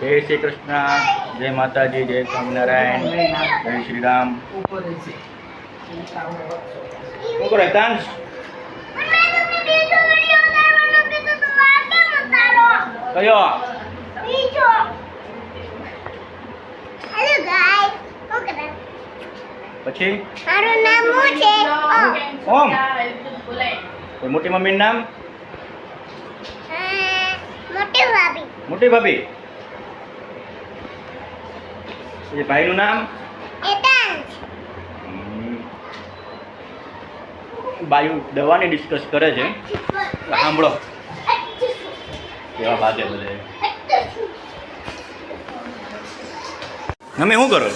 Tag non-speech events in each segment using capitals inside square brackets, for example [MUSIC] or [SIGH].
જય શ્રી કૃષ્ણ જય માતાજી જય સ્વામિનારાયણ જય શ્રી રામ. કયો પછી મારું નામ શું છે ઓમ મોટી મમ્મીનું નામ? મોટી ભાભી. મોટી ભાભી. એ ભાઈનું નામ. બાયુ દવાની ડિસ્કસ કરે છે. સાંભળો. કેવા ભાગે બધે. તમે શું કરો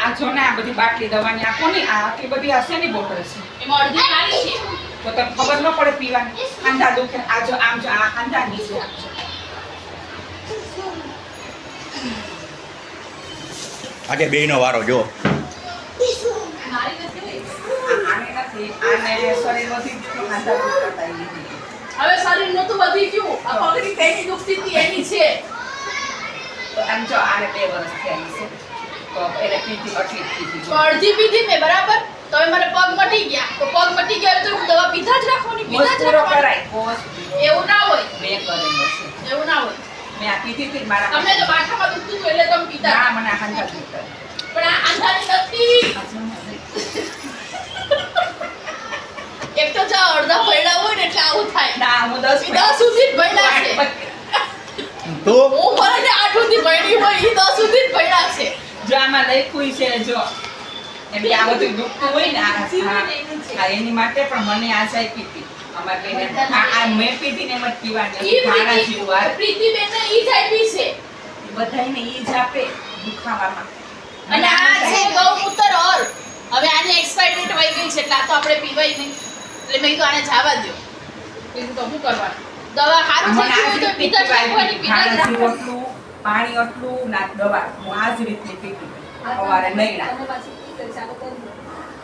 આ જો ને આ બધી બાટલી દવાની આ ને આ આટલી બધી હશે ની બોટલ છે? એમાં અડધી ખાલી છે. તો તમને ખબર ન પડે પીવાની. ખાંધા દુખે. આ જો આમ જો આ ખાંધાની છે. આમ ખાંધા દુખતા વારો. હવે શરીરનું તો વધી ગયું આ પગની પેટી દુખતી હતી એની છે. આમ જો આને બે વર્ષ થયા છે. તો એને પીધી આટલી પીધી અડધી પીધી મેં બરાબર? તો મને પગ મટી ગયા. તો પગ મટી ગયા તો હું દવા પીધા જ રાખવાની પીધા જ રાખવાની. એવું ના હોય. બે કરેલું છે એવું ના હોય. મેં આ પીધી હતી મારા તમને તો માથામાં દુખતું હતું એટલે તમે પીતા ના મને આ પણ આ આંધારી નથી એક તો જો અડધા પડ્યા હોય ને એટલે આવું થાય. ના હું દસ ઈ દસ સુધી જ ભયડા છે. તો? હું ભલે ને આઠ સુધી ભયડી હોય ઈ દસ સુધી જ ભયડા છે. જો આમાં લખ્યું છે જો. એ બી આ બધું દુખતું હોય ને આ એની માટે પણ મને આ ચાય પીતી અમારે બેને આ આ પીધી ને એમ પીવાની ઈ હતી. પ્રીતિ જેવું ને ઈ જ આપી છે. બધાયને ઈ જ આપે દુખાવામાં. અને આ છે ગૌમૂત્ર ઓર. હવે આની એક્સપાયર ડેટ વહી ગઈ છે એટલે આ તો આપણે પીવાય નહીં. એટલે મેં કીધું આને જવા દો બીજું તો શું કરવાનું? દવા સારું થઈ ગયું તો પીતા જ રાખવાની પીતા જ ભાણા જેવું રાખવાની આટલું, પાણી આટલું ના દવા. હું આ જ રીતે પીતી સવારે નહીં ના.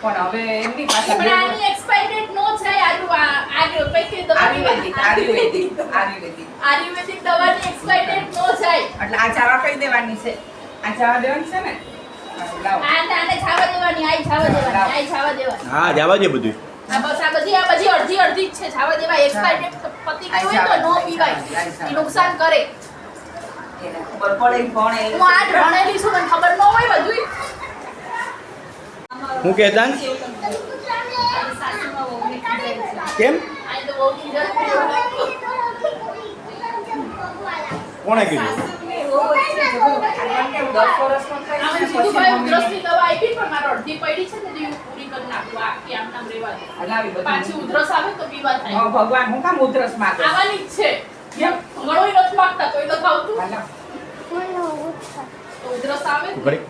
પણ હવે એમની પાસે પણ આની એક્સપાયર ડેટ નો છે આયુ આયુ પૈકી દવા આયુર્વેદિક આયુર્વેદિક આયુર્વેદિક આયુર્વેદિક. દવાની એક્સપાયર ડેટ નો છે એટલે આ ચાવા કઈ દેવાની છે? આ ચાવા દેવાની છે ને? લાવો. આને આને દેવાની આઈ છાવા દેવાની આઈ છાવા દેવાની. હા જવા દે બધું આ બસ આ બધી આ બધી અડધી અડધી જ છે. છાવા દેવાય એક્સપાયર ડેટ પતી ગઈ હોય તો નો પીવાય. એ નુકસાન કરે. એને ખબર પડે પણ એ. હું આજ ભણેલી છું મને ખબર ન હોય બધું હું કે કેમ. કોણે કીધું? ભગવાન હું કામ ઉધરસ માંગે? આવવાની જ છે. ઘણોય નથી માંગતા તો એ તું હલાવ. તો ઉધરસ આવે ને. ઘડી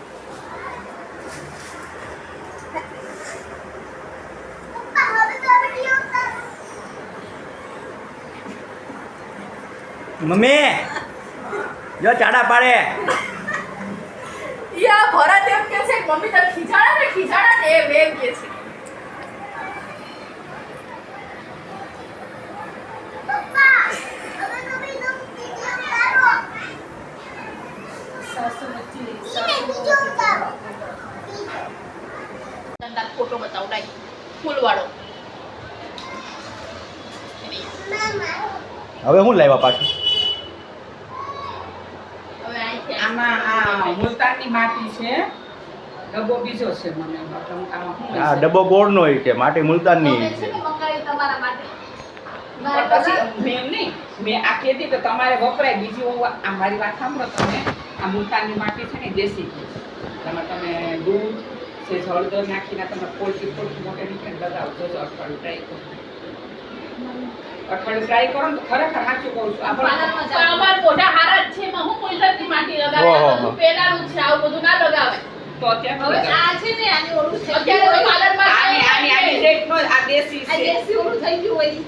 મમ્મી જો ચાડા પાડે. યા ભરત એમ કે છે મમ્મી તને ખીજાડા ને ખીજાડા ને? એમ એમ કે છે. ફોટો બતાવું લાઈ. ફૂલવાળો. હવે હું લાવ્યા પાછું હવે અહીંથી આમાં આ મુલતાની માટી છે. ડબ્બો બીજો છે મને હું હા ડબ્બો ગોળનો હોય છે માટી મુલતાનની છે માટે? પછી મેં નહીં મેં આ કહેતી તો તમારે વપરાય. બીજી હું આ મારી વાત સાંભળો તમે. આ મુલતાનની માટી છે ને દેશી છે. એમાં તમે દૂધ છે હળદર નાખીને તમે પોલકી પોલકી મોટે નીકળે લગાવજો જો અઠવાડિયું ટ્રાય કરો. અઠવાડિયું ટ્રાય કરો ને તો ખરેખર સાચું કહું છું. આપણે પણ અમાર મોઢા હારા જ છે હું ગુજરાતી માટી લગાવે પેલાનું છે? આવું બધું ના લગાવે તો અત્યારે હવે આ છે ને આની ઓલું છે. અત્યારે તો પાર્લરમાં આની આની આની રેટ નો આ દેશી આ દેશી ઓલું થઈ ગયું હોય ઈ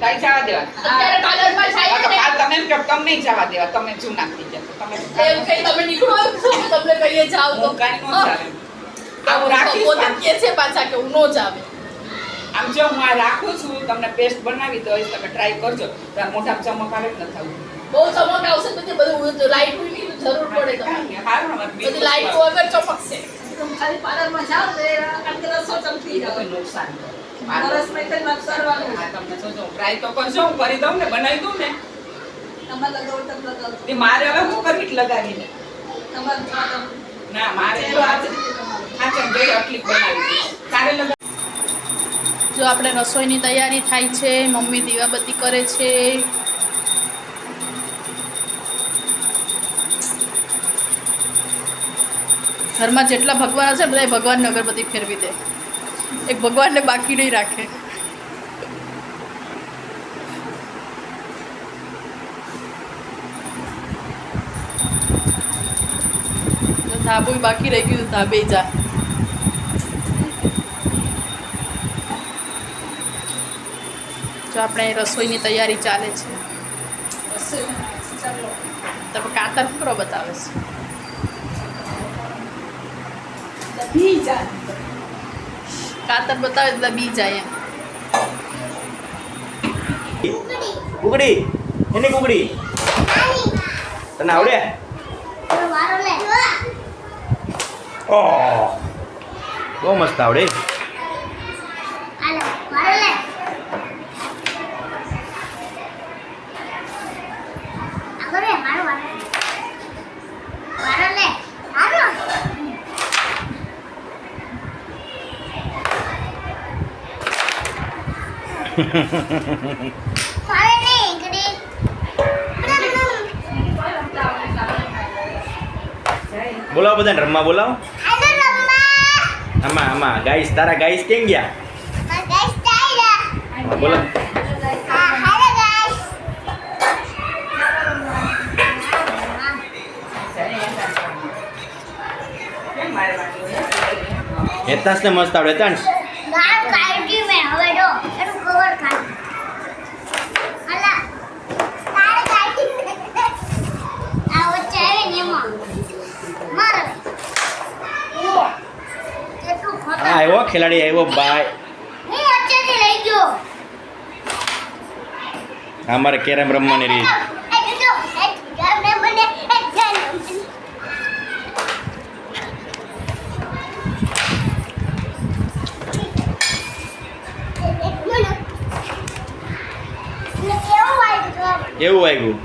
કઈ જવા દેવા. અત્યારે પાર્લરમાં જાય ને. તમે એમ કહો તમને જવા દેવા તમે જૂના થઈ તમે એમ કઈ તમે નીકળો એમ છો કે તમને કહીએ જાવ તો. હું કાંઈ ન ચાલે આવું રાખીશ પોતે કહે છે પાછા કે હું નો જાવે આમ જો હું આ રાખું છું તમને પેસ્ટ બનાવી દઈશ તમે ટ્રાય કરજો. તો આ મોઢામાં ચમક આવે જ ન થવું. બહુ ચમક આવશે તો બધું લાઈટ જરૂર પડે હારું, બધી લાઈટ વગર ચમકશે. ખાલી પાર્લરમાં જાઓ ને કારણ કે રસો ચમકી જાય. નુકસાન કરે. મેં તો વાત કરવાનું? હા, તમને ટ્રાય તો કરજો હું કરી દઉં ને બનાવી દઉં ને. તમારે લગાવો તમે મારે હવે હું કરવી લગાવીને? તમારે ના મારે તો આજે આજે જોઈ આટલી જ બનાવી દઈશ. તારે લગાવી જો આપણે રસોઈની તૈયારી થાય છે, મમ્મી દીવાબત્તી કરે છે. ઘરમાં જેટલા ભગવાન હશે બધા ભગવાનને અગરબત્તી ફેરવી દે. એક ભગવાનને બાકી નહીં રાખે. ધાબુ બાકી રહી ગયું, ધાબે જા. જો આપણે રસોઈની તૈયારી ચાલે છે. તમે કાતર કરો બતાવે છે. કાતર બતાવે એટલે બી જાય એમ. કુકડી એની કુકડી તને આવડે? બહુ મસ્ત આવડે. બોલાવો બધાને રમવા બોલાવો હાલો રમ્મા આમાં આમાં ગાઈસ તારા ગાઈસ કેમ ગયા મારા ગાઈસ ચાલ્યા હા, બોલો હા હાલો ગાઈસ કેમ મારે વાંધો હેતાંશને મસ્ત આવડે હેતાંશ આવ્યો ખેલાડી આવ્યો બાય આ કેરમ રમવાની રીત એવું આવ્યું વાગ્યું કેવું વાગ્યું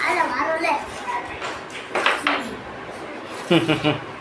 હાલો [LAUGHS]